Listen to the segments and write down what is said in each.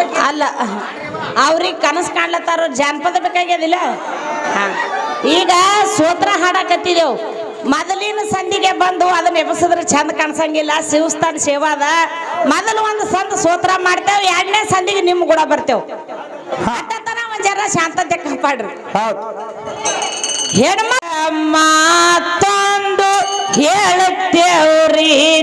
ಅಲ್ಲ ಅವ್ರಿಗೆ ಕನಸು ಕಾಣ್ಲತ್ತಾರ ಜಾನಪದ ಬೇಕಾಗ್ಯದಿಲ್ಲ? ಹಾ. ಈಗ ಸೂತ್ರ ಹಾಡಕತ್ತಿದೆವು. ಮೊದಲಿನ ಸಂಧಿಗೆ ಬಂದು ಅದನ್ನ ಎಬಸಿದ್ರೆ ಚಂದ ಕಾಣಿಸಂಗಿಲ್ಲ ಶಿವಸ್ಥಾನ ಸೇವಾದ ಮೊದಲು ಒಂದು ಸಂದ ಸೂತ್ರ ಮಾಡ್ತೇವೆ ಎರಡನೇ ಸಂಧಿಗೆ ನಿಮ್ ಕೂಡ ಬರ್ತೇವೆ. ಜನ ಒಂದ್ ಜರ ಶಾಂತತೆ ಕಾಪಾಡ್ರಿ. ಹೌದು. ಹೆಣ್ಮ ಮಾತೊಂದು ಹೇಳುತ್ತೇವ್ರಿ.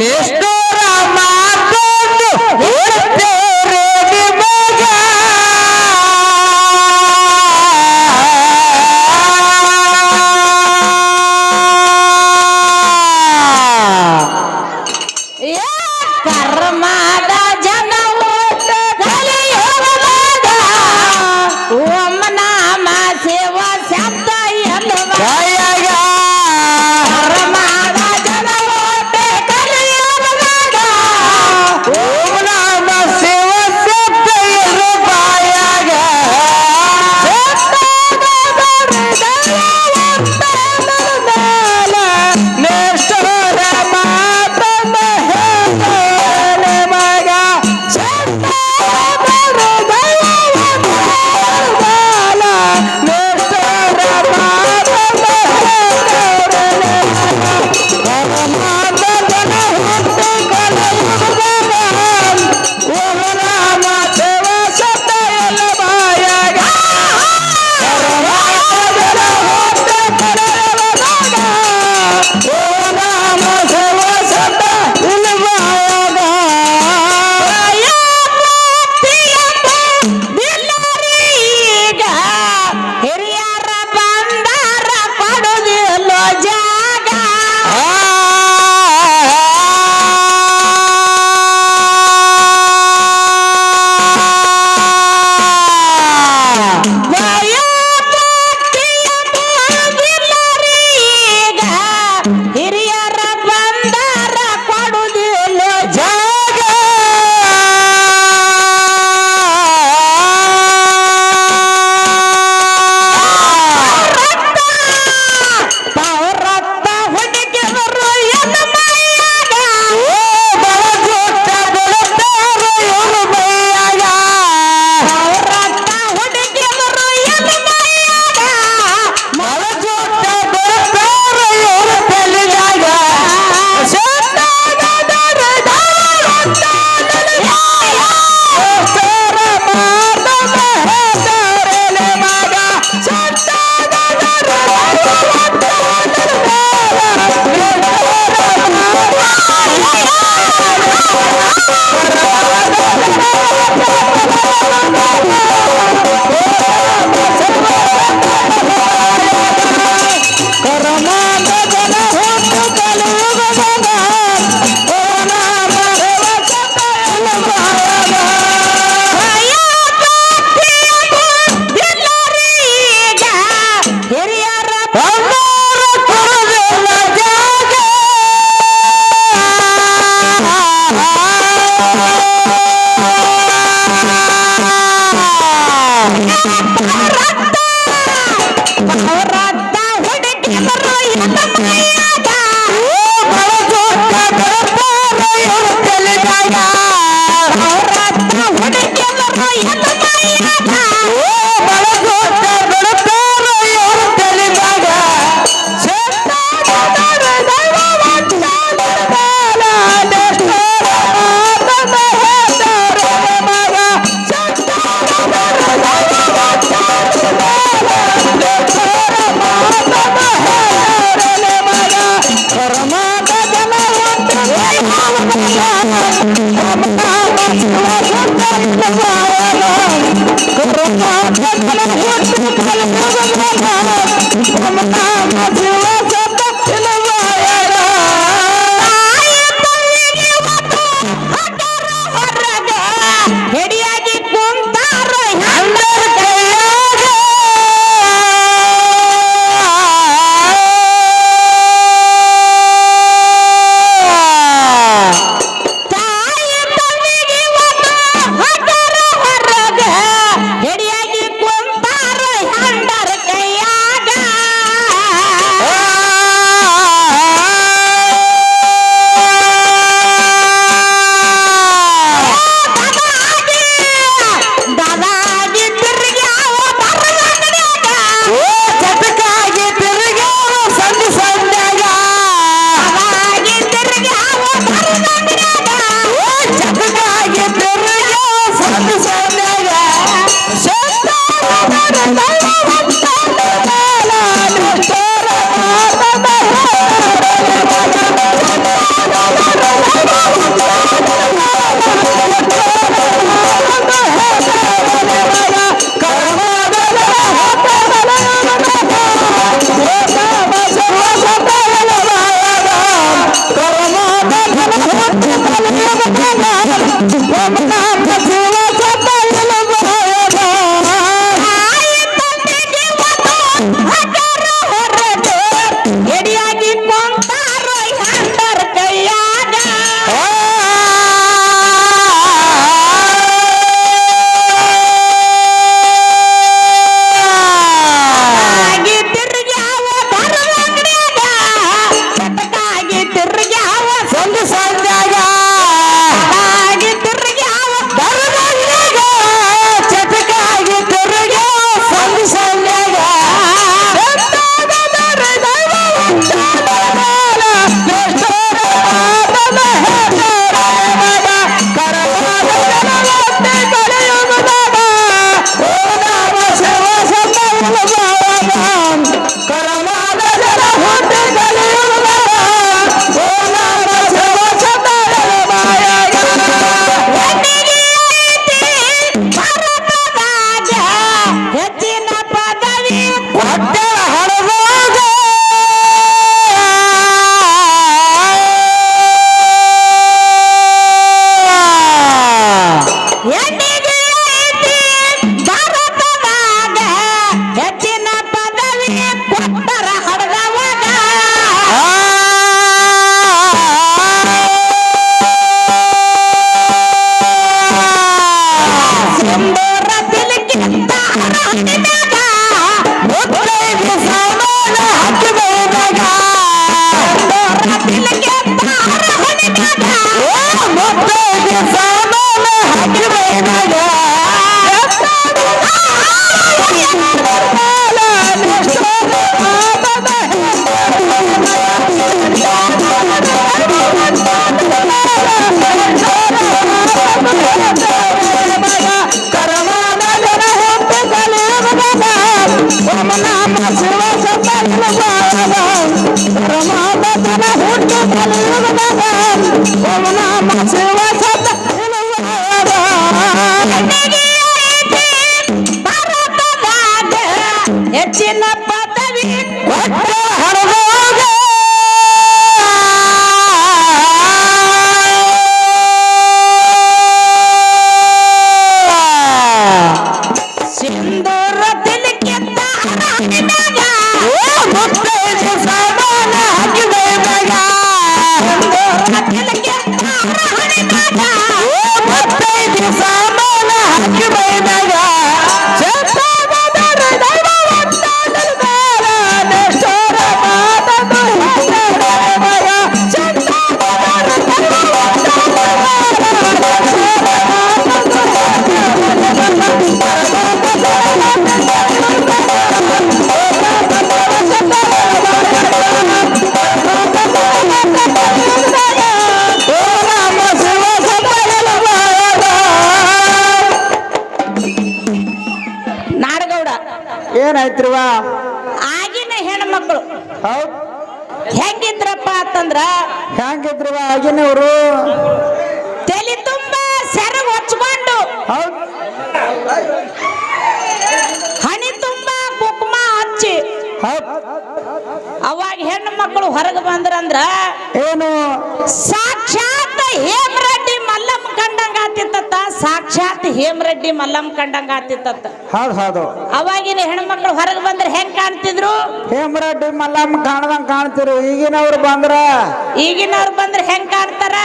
ನಿಷ್ಠುರ Let's go! ಸಂಗಾಯವಾದ ಬಂದ್ರಂದ್ರ ಏನು? ಸಾಕ್ಷಾತ್ ಹೇಮರೆಡ್ಡಿ ಮಲ್ಲಮ್ಮ ಕಂಡಂಗ ಆತಿತ್ತ ಸಾಕ್ಷಾತ್ ಹೇಮರೆಡ್ಡಿ ಮಲ್ಲಮ್ಮ ಕಂಡಂಗ ಆತಿತ್ತ ಹೌದ್ ಹೌದು. ಅವಾಗಿನ ಹೆಣ್ಮಕ್ಳು ಹೊರಗೆ ಬಂದ್ರೆ ಹೆಂಗ್ ಕಾಣ್ತಿದ್ರು? ಹೇಮರೆಡ್ಡಿ ಮಲ್ಲಮ್ಮ ಕಾಣದಂಗ್ ಕಾಣ್ತಿರು ಈಗಿನವ್ರು ಬಂದ್ರ? ಈಗಿನವ್ರು ಬಂದ್ರೆ ಹೆಂಗ್ ಕಾಣ್ತಾರ?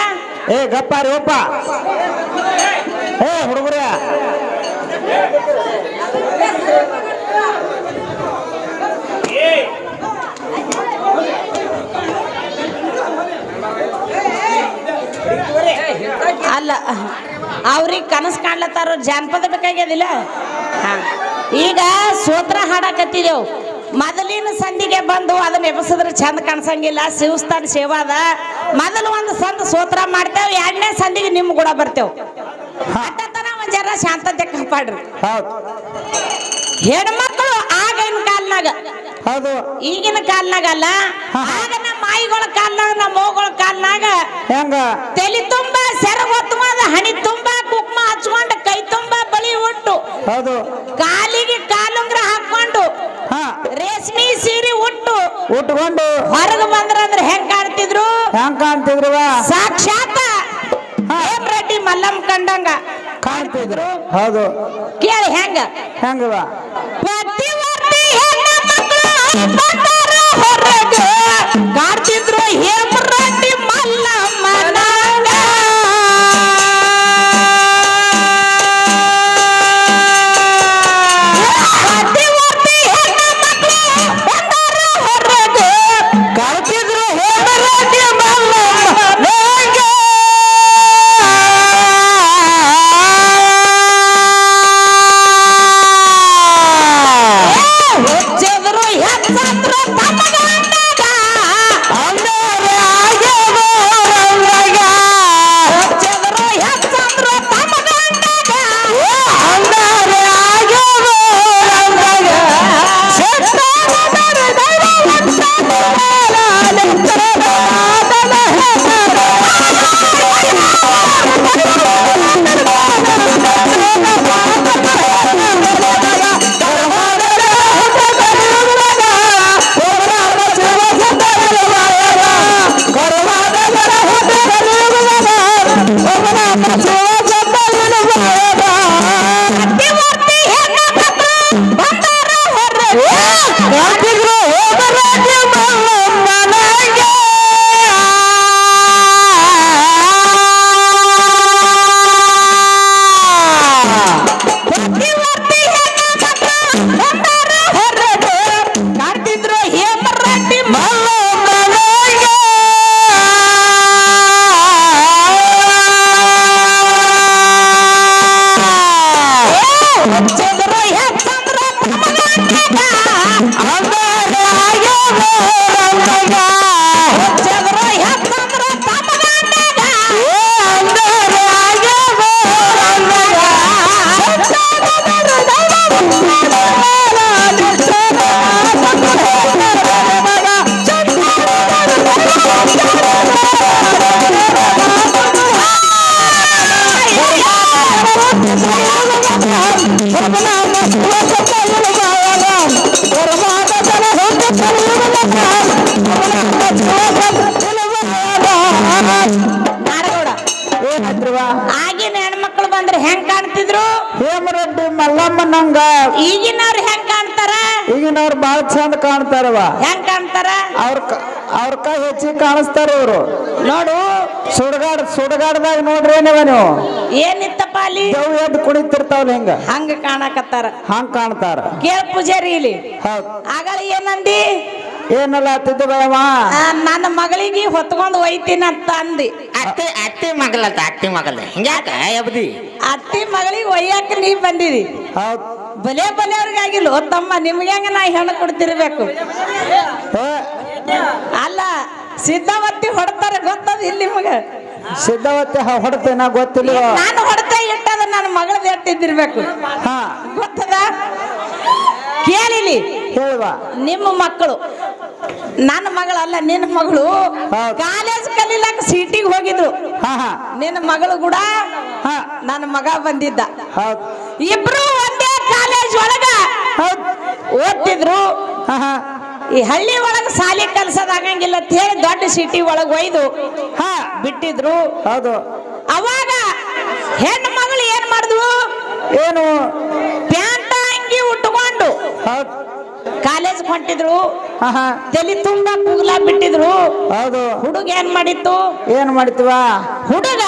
ಏ ಗಪ್ಪ ರೀ ಒಪ್ಪ. ಏ ಹುಡುಗರ. ಅಲ್ಲ ಅವ್ರಿಗೆ ಕನಸು ಕಾಣ್ಲತ್ತಾರ ಜಾನಪದ ಬೇಕಾಗ್ಯದಿಲ್ಲ? ಹಾಂ. ಈಗ ಸೂತ್ರ ಹಾಡಕತ್ತಿದೆವು. ಮೊದಲಿನ ಸಂಧಿಗೆ ಬಂದು ಅದನ್ನ ಎಬಸಿದ್ರೆ ಚಂದ ಕಾಣಿಸಂಗಿಲ್ಲ ಶಿವಸ್ಥಾನ ಸೇವಾದ ಅದ. ಮೊದಲು ಒಂದು ಸಂದ ಸೂತ್ರ ಮಾಡ್ತೇವೆ ಎರಡನೇ ಸಂಧಿಗೆ ನಿಮ್ ಕೂಡ ಬರ್ತೇವೆ. ಅಟ್ಟತನ ಒಂದ್ ಜರ ಶಾಂತತೆ ಕಾಪಾಡ್ರಿ. ಹೌದ್. ಹೆಣ್ಮಕ್ಳು ಕಾಲ್ನಾಗ. ಹೌದು. ಈಗಿನ ಕಾಲ್ನಾಗ ಅಲ್ಲ. ಆಗ ನಮ್ಮ ಮಾಯಿಗಳ ಕಾಲನಾಗ ನಮ್ಮ ಮೋಗಳ ಕಾಲ್ನಾಗ ಹೆಂಗ? ತಲೆ ತುಂಬಾ ಸೆರಗ್ ಹೊತ್ತುವಾದ ಹಣಿ ತುಂಬಾ ಕುಕ್ಮ ಹಚ್ಕೊಂಡು ಕೈ ತುಂಬಾ ಬಳಿ ಉಟ್ಟು ಹೌದು. ಕಾಲಿಗೆ ಕಾಲುಂಗ್ರ ಹಾಕೊಂಡು ಹಾ. ರೇಷ್ಮಿ ಸೀರೆ ಉಟ್ಟು ಉಟ್ಕೊಂಡು. ಹೊರಗೆ ಬಂದ್ರಂದ್ರೆ ಹೆಂಗ್ ಕಾಣ್ತಿದ್ರು? ಹೆಂಗ್ ಕಾಣ್ತಿದ್ರು ಸಾಕ್ಷಾತ್ ರೆಡ್ಡಿ ಮಲ್ಲಂ ಕಂಡಂಗ. ಕಾಣ್ತಿದ್ರು. ಹೌದು. ಕೇಳಿ ಹೆಂಗ? ಹೆಂಗವ ಹೊರಗೆ. ಕಾಣ್ತಾರವ ಹೆಂಗ್ ಕಾಣ್ತಾರ? ಅವ್ರ ಅವ್ರ ಕೈ ಹೆಚ್ಚಿಗೆ ಕಾಣಿಸ್ತಾರ ಅವರು ನೋಡು. ಸುಡಗಾಡ್ ಸುಡಗಾಡ್ದಾಗ ನೋಡ್ರಿ ಏನವ ನೀವು? ಏನಿತ್ತಪ್ಪ ಅಲ್ಲಿ? ದೇವ್ ಎದ್ದು ಕುಣಿತಿರ್ತಾವಲ್ಲ ಹೆಂಗ. ಹಂಗ ಕಾಣಕತ್ತಾರ. ಹಂಗ ಕಾಣ್ತಾರ. ಕೇಳ ಪೂಜಾರಿ ಇಲ್ಲಿ. ಹೌದು. ಆಗಳ ಏನಂದಿ? ಏನಲ್ಲ ಭಯವ ನನ್ನ ಮಗಳಿಗೆ ಹೊತ್ಕೊಂಡು ಒಯ್ತೀನಿ ಅಂತ ಅಂದಿ. ಅತ್ತೆ ಅತ್ತೆ ಮಗಳತ್ತ ಅತ್ತೆ ಮಗಳ. ಹಿಂಗ್ಯಾಕ ಅತ್ತೆ ಅತ್ತಿ ಮಗಳಿಗೆ ಒಯ್ಯಾಕ ನೀ ಬಂದಿದಿ ಹೌದ್. ಬಲೆ ಬಲೆಯವ್ರಿಗಾಗಿಲ್ಲ. ತಮ್ಮ ನಿಮ್ಗೆ ಹೆಂಗ ನಾ ಹೆಣ್ಣು ಕೊಡ್ತಿರ್ಬೇಕು? ಹೇ, ಅಲ್ಲ ಸಿದ್ಧವತ್ತಿ ಹೊಡ್ತಾರೆ ಗೊತ್ತದ ಇಲ್ಲಿ ಸಿದ್ಧವತ್ತಿ ಸಿದ್ಧಾವತಿ ಹೊಡ್ತೇನ ಗೊತ್ತಿಲ್ಲ. ನಾನು ಹೊಡ್ತೇ ಇಟ್ಟದ ನನ್ನ ಮಗಳದ್ದು ಎಟ್ಟಿದ್ದಿರ್ಬೇಕು ಹಾ. ಗೊತ್ತದ? ಕೇಳಿಲಿ. ಹೇಳುವ. ನಿಮ್ಮ ಮಕ್ಕಳು. ನನ್ನ ಮಗಳಲ್ಲ ನಿನ್ನ ಮಗಳು. ಕಾಲೇಜ್ ಕಲೀಲಕ್ಕ ಸಿಟಿಗೆ ಹೋಗಿದ್ರು. ಹಾ ಹಾ. ನಿನ್ನ ಮಗಳು ಕೂಡ ಹಾ. ನನ್ನ ಮಗ ಬಂದಿದ್ದ. ಹೌದು. ಇಬ್ರು ಒಂದೇ ಕಾಲೇಜ್ ಒಳಗ ಓದ್ತಿದ್ರು. ಹಾ ಹಾ. ಈ ಹಳ್ಳಿ ಒಳಗ ಸಾಲಿ ಕಲ್ಸೋದ್ ಆಗಂಗಿಲ್ಲ ಅಂತ ಹೇಳಿ ದೊಡ್ಡ ಸಿಟಿ ಒಳಗ ಒಯ್ದು ಹಾ. ಬಿಟ್ಟಿದ್ರು. ಹೌದು. ಅವಾಗ ಹೆಣ್ಣು ಮಗಳು ಏನ್ ಮಾಡಿದ್ವು? ಏನು? ಕಾಲೇಜ್ ಕೊಟ್ಟಿದ್ರು ತಲೆ ತುಂಬ ಕೂಗ್ಲ ಬಿಟ್ಟಿದ್ರು. ಹೌದು. ಹುಡುಗ ಏನ್ ಮಾಡಿತ್ತು? ಏನ್ ಮಾಡ್ತೀವ? ಹುಡುಗ?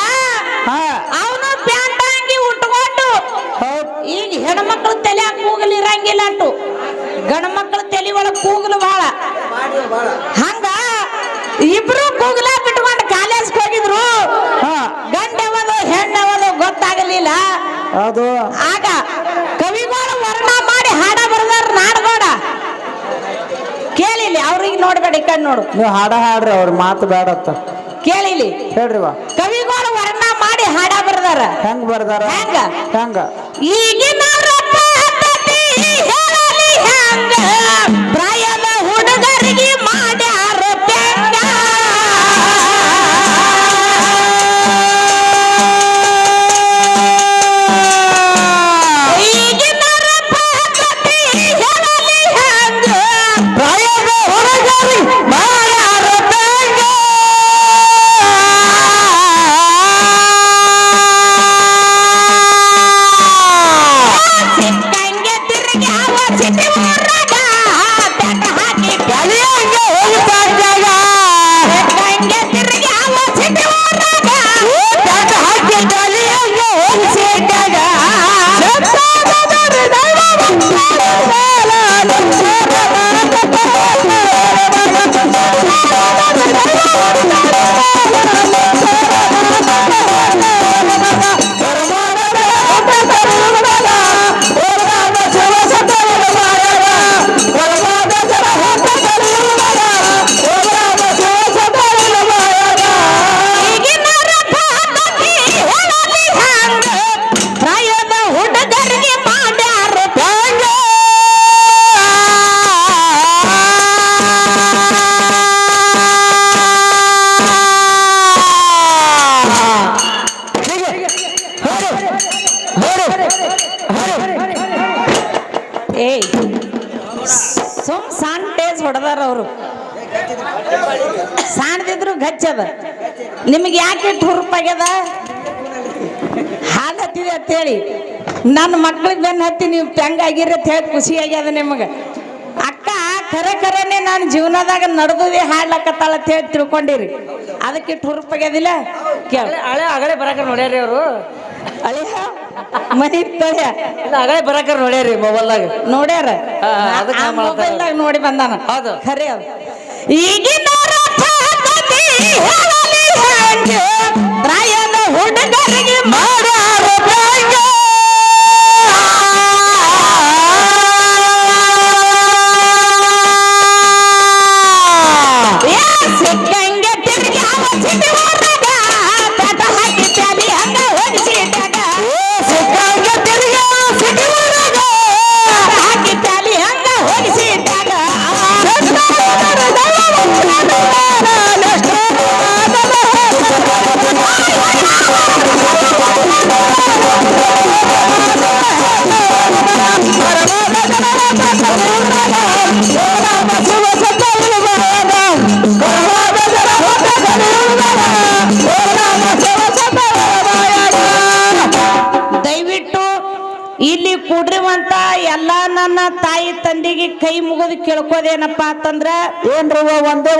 ಅವನು ಪ್ಯಾಂಟ್ ಅಂಗಿ ಉಟ್ಕೊಂಡು ಈಗ ಹೆಣ್ಮಕ್ಳು ತಲೆ ಕೂಗಲ್ ಇರಂಗಿಲ್ಲ ಅಟ್ಟು ಗಂಡು ತಲೆ ಒಳಗ್ ಕೂಗಲು ಬಹಳ ಹಂಗ ಇಬ್ರು ಕೂಗ್ಲ ಬಿಟ್ಕೊಂಡು ಕಾಲೇಜ್ ಹೋಗಿದ್ರು. ಗಂಡವದು ಗಂಡ ಅವನು ಹೆಣ್ಣು ಯಾವದು ಗೊತ್ತಾಗಲಿಲ್ಲ. ಹೌದು. ಆಗ ಕವಿಗಳು ವರ್ಣ ಮಾಡಿ ಹಾಡ ಬರ್ದಾರ ನಾಡಗೋಡ ಕೇಳಿಲಿ ಅವ್ರಿಗೆ ನೋಡ್ಬೇಡ ಈ ಕಡೆ ನೋಡು. ನೀವು ಹಾಡ ಹಾಡ್ರಿ ಅವ್ರ ಮಾತು ಬೇಡತ್ತ ಕೇಳಿಲಿ? ಹೇಳ್ರಿ ವಾ ಕವಿಗಳು ವರ್ಣ ಮಾಡಿ ಹಾಡ ಬರ್ದಾರ. ಹೆಂಗ್ ಬರ್ದಾರ? ಹೆಂಗ? ಹೆಂಗ? ಈಗಿನ ಪ್ರಾಯ ಹೇಳಲಿ ಹೆಂಗ? ಪ್ರಾಯದ ಏಯ್, ಸುಮ್ ಸಣ್ಣ ಟೇಸ್ ಹೊಡೆದಾರ ಅವರು. ಸಣ್ಣದಿದ್ರು ಗಚ್ಚದ ನಿಮಗೆ ಯಾಕೆ ಹುರುಪಾಗ್ಯದ ಹಾಲು ಹತ್ತಿದೆ ಅಂತ ಹೇಳಿ. ನನ್ನ ಮಕ್ಳಿಗೆ ಬೆನ್ನು ಹತ್ತಿ ನೀವು ಪೆಂಗ್ ಆಗಿರಿ ಅಂತ ಹೇಳಿ ಖುಷಿ ಆಗ್ಯದ ನಿಮಗೆ. ಅಕ್ಕ, ಕರೆ ಕರೆನೆ ನಾನು ಜೀವನದಾಗ ನಡೆದುದೇ ಹಾಡ್ಲಕ್ಕತ್ತಾಳ ಅಂತ ಹೇಳಿ ತಿಳ್ಕೊಂಡಿರಿ. ಅದಕ್ಕೆ ಹುರುಪಾಗ್ಯದಿಲ್ಲ ಕೇಳ. ಹಳೆ ಆಗಲೇ ಬರಕ ನೋಡ್ಯಾರಿ ಅವರು. ಅಳಿಯ ಮನಿ ತೊಳ್ಯ ಬರಾಕರ್ ನೋಡ್ಯಾರಿ ಮೊಬೈಲ್ದಾಗ. ನೋಡ್ಯಾರ? ಅದಕ್ಕೆ. ಮೊಬೈಲ್ದಾಗ ನೋಡಿ ಬಂದಾನ. ಹೌದು. ಖರೆ ಅದು. ಈಗಿನ ಹುಡುಗರಿಗೆ ಮಾಡ್ಯಾರ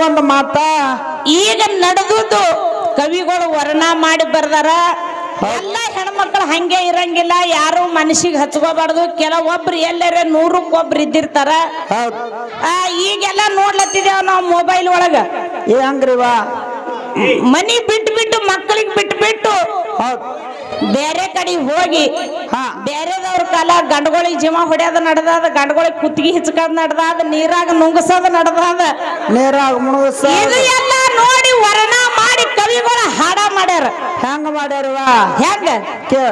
ಒಂದೇ ಮಾತ. ಈಗ ನಡೆದುದು ಕವಿಗಳು ವರ್ಣ ಮಾಡಿ ಬರ್ದಾರ. ಎಲ್ಲ ಹೆಣ್ಮಕ್ಳು ಹಂಗೆ ಇರಂಗಿಲ್ಲ ಯಾರು ಮನಸ್ಸಿಗೆ ಹಚ್ಕೋಬಾರ್ದು. ಕೆಲವೊಬ್ರು ಎಲ್ಲರ ನೂರಕ್ಕೊಬ್ರು ಇದ್ದಿರ್ತಾರ. ಈಗೆಲ್ಲ ನೋಡ್ಲತ್ತಿದೇವ್ ನಾವು ಮೊಬೈಲ್ ಒಳಗ. ಏ ಹಂಗ್ರಿ ವಾ ಮನಿ ಬಿಟ್ಟು ಬಿಟ್ಟು ಮಕ್ಕಳಿಗೆ ಬಿಟ್ಟು ಬಿಟ್ಟು ಬೇರೆ ಕಡೆ ಹೋಗಿ ಹಾ. ಬೇರೆದವ್ರ ಕಾಲ ಗಂಡಗಳಿಗೆ ಜಿಮ ಹೊಡ್ಯೋದು ನಡೆದಾದ ಗಂಡಗಳಿಗೆ ಕುತ್ತಿಗೆ ಹಿಚ್ಕೋದ್ ನಡೆದಾದ ನೀರಾಗ ನುಂಗಸೋದ್ ನಡೆದಾದ. ನೀರಾಗ ಇದು ಎಲ್ಲ ನೋಡಿ ವರ್ಣ ಮಾಡಿ ಕವಿಗಳ ಹಾಡ ಮಾಡ್ಯಾರ. ಹೆಂಗ ಮಾಡ್ಯಾರ ಹೆಂಗ? ಕೇಳ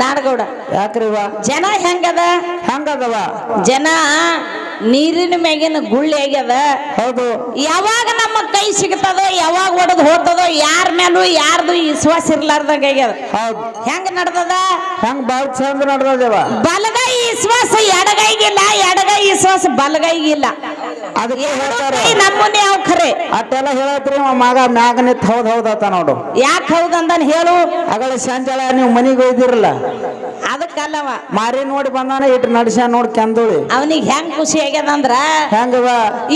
ನಾಡಗೌಡ. ಯಾಕ್ರಿವ? ಜನ ಹೆಂಗದ? ಹೆಂಗದವ? ಜನ ನೀರಿನ ಮ್ಯಾಗಿನ ಗುಳ್ಳಿ ಆಗ್ಯದ. ಹೌದು. ಯಾವಾಗ ನಮ್ಮ ಕೈ ಸಿಗ್ತದೋ ಯಾವಾಗ ಒಡದ್ ಹೋಗ್ತದೋ ಯಾರ ಮೇಲೂ ಯಾರ್ದು ವಿಶ್ವಾಸ ಇರ್ಲಾರ್ದಂಗ ಆಗ್ಯದ. ಹೌದು. ಹೆಂಗ ನಡ್ದದ? ಹೆಂಗ್ ಬಾಳ್ ಚಂದ ನಡ್ದದೇವ? ಬಲಗೈ ವಿಶ್ವಾಸ ಎಡಗೈಗಿಲ್ಲ ಎಡಗೈ ವಿಶ್ವಾಸ ಬಲಗೈಗಿಲ್ಲ. ಅದಕ್ಕೆ ಹೌದಂದ್ ಖರೆ. ಅಟ್ಟೆಲ್ಲ ಹೇಳತ್ರಿ ಅವ ಮಗ ಮ್ಯಾಗ ನಿಂತ್ ಹೌದ್ ಹೌದತ್ತ ನೋಡು. ಯಾಕೆ ಹೌದಂದನ್ ಹೇಳು. ಅಗಳ ಸಂಜಳ ನೀವು ಮನೆಗೆ ಒಯ್ದಿರಲ್ಲ ಅದಕ್ಕಲ್ಲವ. ಮಾರಿ ನೋಡಿ ಬಂದಾನ ಇಟ್ ನಡ್ಸ ನೋಡಿ ಕಂದೋಳಿ. ಅವನಿಗೆ ಹೆಂಗ್ ಖುಷಿ ಆಗ್ಯದಂದ್ರ? ಹೆಂಗವ?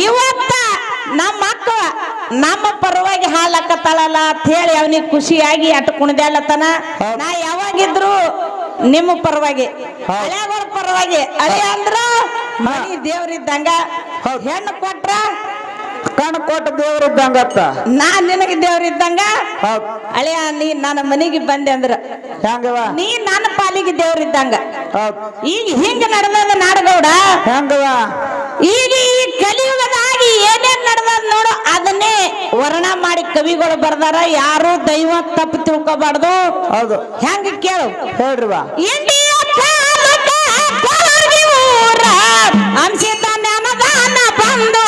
ಇವತ್ತ ನಮ್ಮ ಅಕ್ಕ ನಮ್ಮ ಪರವಾಗಿ ಹಾಲಕ್ಕತ್ತಾಳಲ್ಲ ಅಂತ ಹೇಳಿ ಅವನಿಗೆ ಖುಷಿಯಾಗಿ ಅಟ್ ಕುಣಿದಾಳತನ. ನಾ ಯಾವಾಗಿದ್ರು ನಿಮ್ಮ ಪರವಾಗಿ. ಹಳೆಯವ್ರ ಪರವಾಗಿ ಅಳೆ ಅಂದ್ರ ಮನಿ ದೇವ್ರಿದ್ದಂಗ. ಹೆಣ್ಣು ಕೊಟ್ರ ಕಣ್ ಕೊಟ್ಟ ದೇವ್ರ ಇದ್ದಂಗತ್ತ. ನಾ ನಿನಗೆ ದೇವ್ರಿದ್ದಂಗ ಹೌದ್. ಹಳೆಯ ನೀ ನನ್ನ ಮನೆಗೆ ಬಂದೆ ಅಂದ್ರ. ಹೆಂಗವ? ನೀ ನನ್ನ ಪಾಲಿಗೆ ದೇವ್ರಿದ್ದಂಗ ಹೌದ್. ಈಗ ಹಿಂಗ ನಡೆದ ನಾಡಗೌಡ? ಹೆಂಗವ? ಈಗ ಈ ಕಲಿಯುಗದಾಗಿ ಏನೇನ್ ನಡೆದ ನೋಡು ಅದನ್ನೇ ವರ್ಣ ಮಾಡಿ ಕವಿಗಳು ಬರ್ದಾರ. ಯಾರು ದೈವ ತಪ್ಪು ತಿಳ್ಕೊಬಾರ್ದು. ಹೌದು. ಹೆಂಗ ಕೇಳು? ಹೇಳ್ರಿ ಬಾ ಊರ ಅಂಶಿತ ಬಂದು